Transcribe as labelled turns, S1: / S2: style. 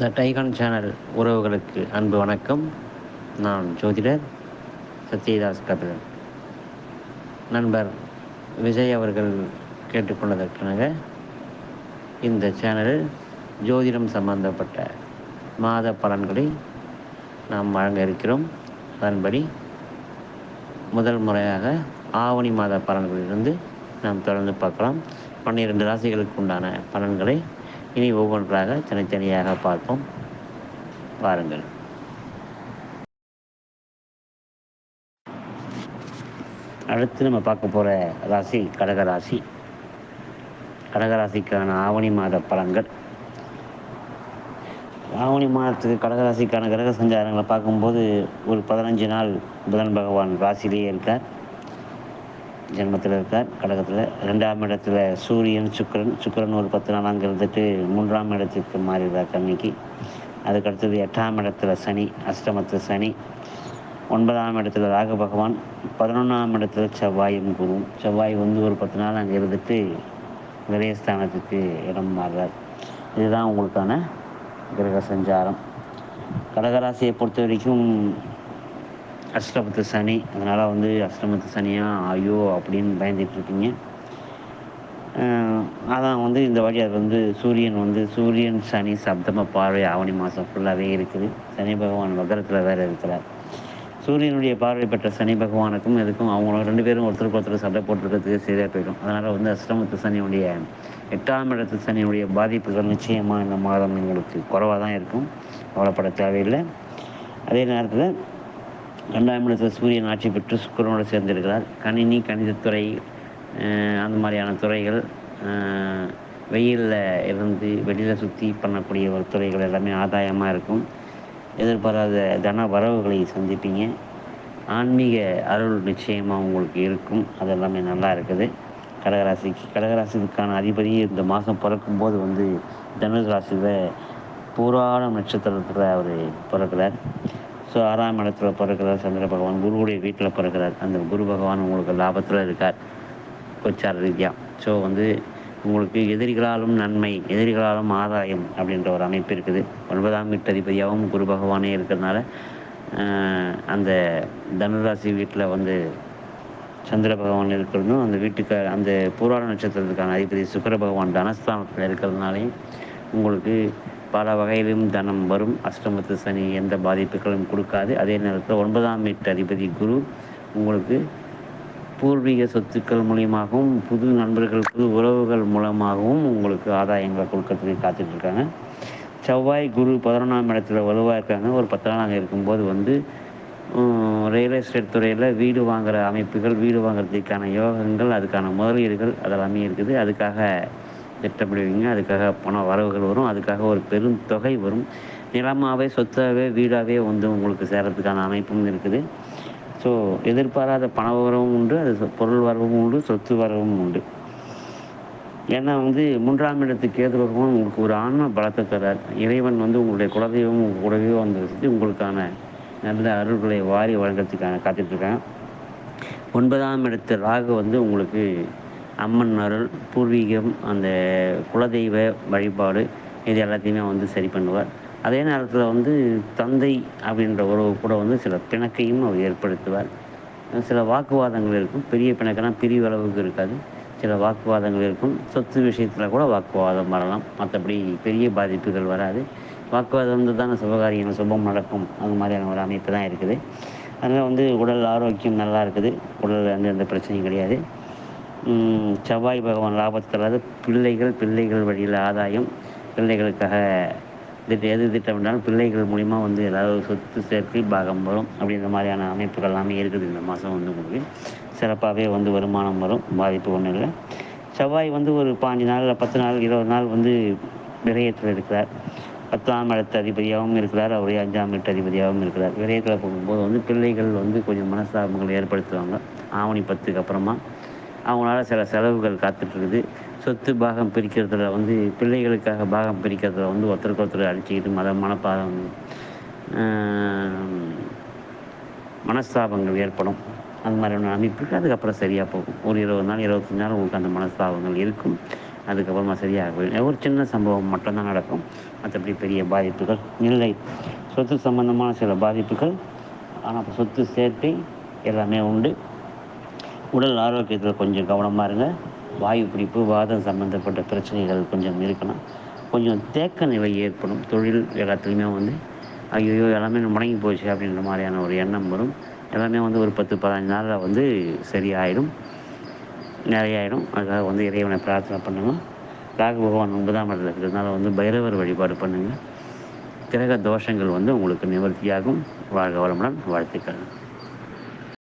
S1: த TiEcon channel உறவுகளுக்கு அன்பு வணக்கம். நான் ஜோதிடர் சத்யதாஸ் கபிலன். நண்பர் விஜய் அவர்கள் கேட்டுக்கொண்டதற்காக இந்த சேனலில் ஜோதிடம் சம்பந்தப்பட்ட மாத பலன்களை நாம் வழங்க இருக்கிறோம். அதன்படி முதல் முறையாக ஆவணி மாத பலன்களிலிருந்து நாம் தொடர்ந்து பார்க்கலாம். பன்னிரெண்டு ராசிகளுக்கு உண்டான பலன்களை இனி ஒவ்வொன்றாக தனித்தனியாக பார்ப்போம். பாருங்கள் அடுத்து நம்ம பார்க்க போகிற ராசி கடகராசி கடகராசிக்கான ஆவணி மாத பலன்கள். ஆவணி மாதத்துக்கு கடகராசிக்கான கிரக சஞ்சாரங்களை பார்க்கும்போது ஒரு பதினஞ்சு நாள் புதன் பகவான் ராசியிலேயே இருக்கார். ஜென்மத்தில் இருக்கார். கடகத்தில் ரெண்டாம் இடத்துல சூரியன் சுக்கரன். சுக்கரன் ஒரு பத்து நாள் அங்கே இருந்துட்டு மூன்றாம் இடத்துக்கு மாறிடுறார் கன்னிக்கு. அதுக்கடுத்தது எட்டாம் இடத்துல சனி அஷ்டமத்தில் சனி. ஒன்பதாம் இடத்துல ராக பகவான். பதினொன்றாம் இடத்துல செவ்வாயும் குருவும். செவ்வாய் வந்து ஒரு பத்து நாள் அங்கே இருந்துட்டு விரயஸ்தானத்துக்கு இடம் மாறுறார். இதுதான் உங்களுக்கான கிரக சஞ்சாரம். கடகராசியை பொறுத்த வரைக்கும் அஷ்டபத்து சனி. அதனால் வந்து அஷ்டமத்து சனியாக ஐயோ அப்படின்னு பயந்துட்டுருக்கீங்க அதான் வந்து இந்த வாட்டி அது வந்து சூரியன் வந்து சூரியன் சனி சப்தம பார்வை ஆவணி மாதம் ஃபுல்லாகவே இருக்குது. சனி பகவான் வக்கரத்தில் வேறு இருக்கிறார். சூரியனுடைய பார்வை பெற்ற சனி பகவானுக்கும் இதுக்கும் அவங்க ரெண்டு பேரும் ஒருத்தருக்கு ஒருத்தர் சண்டை போட்டுருக்கிறதுக்கு சரியாக போயிடும். அதனால் வந்து அஷ்டமத்து சனியுடைய எட்டாம் இடத்து சனியுடைய பாதிப்புகள் நிச்சயமாக இந்த மாதம் உங்களுக்கு குறைவாக தான் இருக்கும். கவலைப்பட தேவையில்லை. அதே நேரத்தில் ரெண்டாம் இடத்தில் சூரியன் ஆட்சி பெற்று சுக்கரனோடு சேர்ந்திருக்கிறார். கணினி கணிதத்துறை அந்த மாதிரியான துறைகள் வெயிலில் இருந்து வெளியில் சுற்றி பண்ணக்கூடிய ஒரு துறைகள் எல்லாமே ஆதாயமாக இருக்கும். எதிர்பாராத தன வரவுகளை சந்திப்பீங்க. ஆன்மீக அருள் நிச்சயமாக உங்களுக்கு இருக்கும். அது எல்லாமே நல்லா இருக்குது. கடகராசிக்கு கடகராசிக்கான அதிபதி இந்த மாதம் பிறக்கும்போது வந்து தனுசு ராசியில் பூராடம் நட்சத்திரத்தில் அவர் பிறக்கிறார். ஸோ ஆறாம் இடத்துல பிறக்கிறார் சந்திர பகவான். குருவுடைய வீட்டில் பிறக்கிறார். அந்த குரு பகவான் உங்களுக்கு லாபத்தில் இருக்கார். கொச்சார் ரீதியாக ஸோ வந்து உங்களுக்கு எதிரிகளாலும் நன்மை எதிரிகளாலும் ஆதாயம் அப்படின்ற ஒரு அமைப்பு இருக்குது. ஒன்பதாம் வீட்டதிபதியாகவும் குரு பகவானே இருக்கிறதுனால அந்த தனுராசி வீட்டில் வந்து சந்திர பகவான் இருக்கிறதும் அந்த வீட்டுக்கு அந்த பூராட நட்சத்திரத்துக்கான அதிபதி சுக்கர பகவான் தனஸ்தானத்தில் இருக்கிறதுனாலையும் உங்களுக்கு பல வகையிலும் தனம் வரும். அஷ்டமத்து சனி எந்த பாதிப்புகளும் கொடுக்காது. அதே நேரத்தில் ஒன்பதாம் வீட்டு அதிபதி குரு உங்களுக்கு பூர்வீக சொத்துக்கள் மூலியமாகவும் புது நண்பர்கள் புது உறவுகள் மூலமாகவும் உங்களுக்கு ஆதாயங்களை கொடுக்கறதுக்கு காத்துட்ருக்காங்க செவ்வாய் குரு பதினொன்றாம் இடத்துல வலுவாக இருக்காங்க. ஒரு பத்து நாள் அங்கே இருக்கும்போது வந்து ரியல் எஸ்டேட் துறையில் வீடு வாங்குகிற அமைப்புகள் வீடு வாங்குறதுக்கான யோகங்கள் அதுக்கான முதலீடுகள் அதெல்லாமே இருக்குது. அதுக்காக திட்டமிடுவீங்க. அதுக்காக பண வரவுகள் வரும். அதுக்காக ஒரு பெரும் தொகை வரும். நிலமாகவே சொத்தாகவே வீடாகவே வந்து உங்களுக்கு சேரத்துக்கான அமைப்பும் இருக்குது. ஸோ எதிர்பாராத பண வரவும் உண்டு. அது பொருள் வரவும் உண்டு. சொத்து வரவும் உண்டு. ஏன்னா வந்து மூன்றாம் இடத்துக்கு கேது உங்களுக்கு ஒரு ஆன்ம பலத்தை தரார். இறைவன் வந்து உங்களுடைய குலதெய்வம் உங்கள் கூடவே வந்து உங்களுக்கான நல்ல அருள்களை வாரி வழங்குறதுக்கான காத்துட்ருக்கேன் ஒன்பதாம் இடத்து ராகு வந்து உங்களுக்கு அம்மன் அருள் பூர்வீகம் அந்த குலதெய்வ வழிபாடு இது எல்லாத்தையுமே வந்து சரி பண்ணுவார். அதே நேரத்தில் வந்து தந்தை அப்படின்ற உறவு கூட வந்து சில பிணக்கையும் அவர் ஏற்படுத்துவார். சில வாக்குவாதங்கள் இருக்கும். பெரிய பிணக்கெல்லாம் பிரிவு அளவுக்கு இருக்காது. சில வாக்குவாதங்கள் இருக்கும். சொத்து விஷயத்தில் கூட வாக்குவாதம் வரலாம். மற்றபடி பெரிய பாதிப்புகள் வராது. வாக்குவாதம் வந்து தானே சுபகாரியங்கள் சுபம் நடக்கும். அந்த மாதிரியான ஒரு அமைப்பு தான் இருக்குது. அதனால் வந்து உடல் ஆரோக்கியம் நல்லா இருக்குது. உடல் வந்து எந்த பிரச்சனையும் கிடையாது. செவ்வாய் பகவான் லாபத்தில் பிள்ளைகள் பிள்ளைகள் வழியில் ஆதாயம். பிள்ளைகளுக்காக திட்டம் எது திட்டமிட்டாலும் பிள்ளைகள் மூலிமா வந்து ஏதாவது சொத்து சேர்த்து பாகம் வரும் அப்படின்ற மாதிரியான அமைப்புகள் எல்லாமே இருக்குது இந்த மாதம் வந்து உங்களுக்கு. சிறப்பாகவே வந்து வருமானம் வரும் பாதிப்பு ஒன்றும் இல்லை. செவ்வாய் வந்து ஒரு பாஞ்சு நாள் பத்து நாள் இருபது நாள் வந்து விரயத்தில் இருக்கிறார். பத்தாம் இடத்து அதிபதியாகவும் இருக்கிறார் அவருடைய அஞ்சாம் இடத்து அதிபதியாகவும் இருக்கிறார். விரயத்தில் போகும்போது வந்து பிள்ளைகள் வந்து கொஞ்சம் மனஸ்தாபங்கள் ஏற்படுத்துவாங்க. ஆவணி பத்துக்கு அப்புறமா அவங்களால சில செலவுகள் காத்துட்ருக்குது. சொத்து பாகம் பிரிக்கிறதுல வந்து பிள்ளைகளுக்காக பாகம் பிரிக்கிறதுல வந்து ஒருத்தருக்கு ஒருத்தர் அடிச்சுக்கிட்டு மத மனப்பாதம் மனஸ்தாபங்கள் ஏற்படும். அந்த மாதிரியான அமைப்புக்கு அதுக்கப்புறம் சரியாக போகும். ஒரு இருபது நாள் இருபத்தஞ்சி நாள் உங்களுக்கு அந்த மனஸ்தாபங்கள் இருக்கும். அதுக்கப்புறமா சரியாக போயிடும் ஒரு சின்ன சம்பவம் மட்டும்தான் நடக்கும். மற்றபடி பெரிய பாதிப்புகள் இல்லை. சொத்து சம்பந்தமான சில பாதிப்புகள் ஆனால் சொத்து சேர்க்கை எல்லாமே உண்டு. உடல் ஆரோக்கியத்தில் கொஞ்சம் கவனமாக இருங்க. வாயு பிடிப்பு வாதம் சம்மந்தப்பட்ட பிரச்சனைகள் கொஞ்சம் இருக்கணும். கொஞ்சம் தேக்க நிலை ஏற்படும். தொழில் எல்லாத்துலேயுமே வந்து ஐயோ எல்லாமே முடங்கி போச்சு அப்படின்ற மாதிரியான ஒரு எண்ணம் வரும். எல்லாமே வந்து ஒரு பத்து பதினஞ்சு நாளில் வந்து சரியாயிடும். நிறையாயிடும். அதுக்காக வந்து இறைவனை பிரார்த்தனை பண்ணுங்கள் ராகு பகவான் ஒன்பதாம் இடத்துல இருக்கிறதுனால வந்து பைரவர் வழிபாடு பண்ணுங்கள் கிரக தோஷங்கள் வந்து உங்களுக்கு நிவர்த்தியாகும். வாழ்க வளமுடன் வாழ்த்துக்கள்.